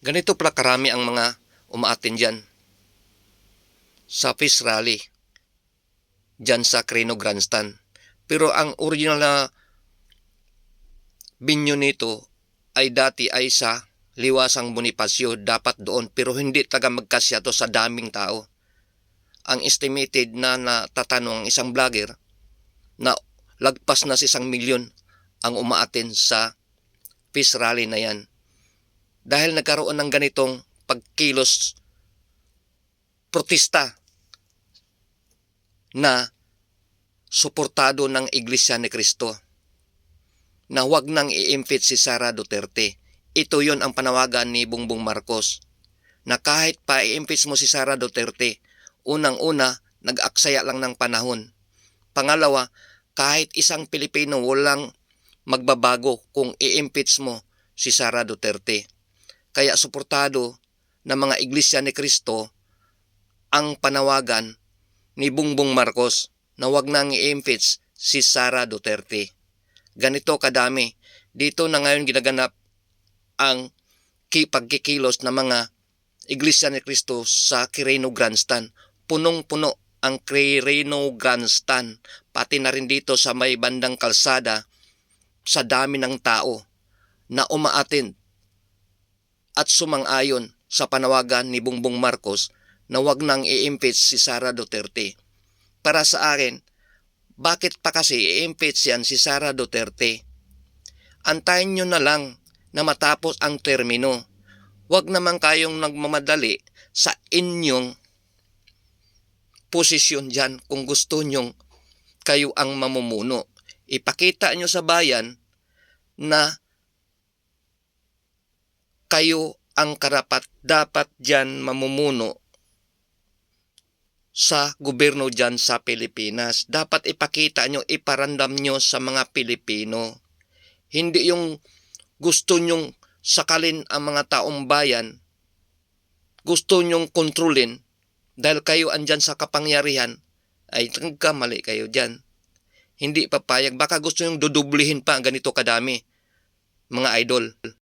Ganito pala karami ang mga umaatin dyan sa fish rally dyan sa Creno Grandstand. Pero ang original na binyo nito ay dati ay sa Liwasang Bonifacio, dapat doon. Pero hindi taga magkasya to sa daming tao. Ang estimated na natatanong ang isang vlogger na lagpas na sa isang milyon ang umaatin sa fish rally na yan. Dahil nagkaroon ng ganitong pagkilos protesta na suportado ng Iglesia ni Cristo na huwag nang i-impeach si Sara Duterte. Ito yon ang panawagan ni Bongbong Marcos na kahit pa i-impeach mo si Sara Duterte, unang-una, nag-aksaya lang ng panahon. Pangalawa, kahit isang Pilipino walang magbabago kung i-impeach mo si Sara Duterte. Kaya suportado ng mga Iglesia ni Cristo ang panawagan ni Bongbong Marcos na wag nang i-impeach si Sara Duterte. Ganito kadami. Dito na ngayon ginaganap ang ki pagkikilos ng mga Iglesia ni Cristo sa Quirino Grandstand. Punong-puno ang Quirino Grandstand. Pati na rin dito sa may bandang kalsada sa dami ng tao na umaatin at sumang-ayon sa panawagan ni Bongbong Marcos na wag nang i-impeach si Sara Duterte. Para sa akin, bakit pa kasi i-impeach yan si Sara Duterte? Antayin nyo na lang na matapos ang termino. Huwag naman kayong nagmamadali sa inyong posisyon dyan kung gusto nyong kayo ang mamumuno. Ipakita nyo sa bayan na kayo ang karapat dapat dyan mamumuno sa gobyerno dyan sa Pilipinas. Dapat ipakita nyo, iparandam nyo sa mga Pilipino. Hindi yung gusto nyong sakalin ang mga taong bayan, gusto nyong kontrolin dahil kayo andyan sa kapangyarihan, ay nagkamali kayo dyan. Hindi papayag. Baka gusto nyong dudublihin pa ganito kadami, mga idol.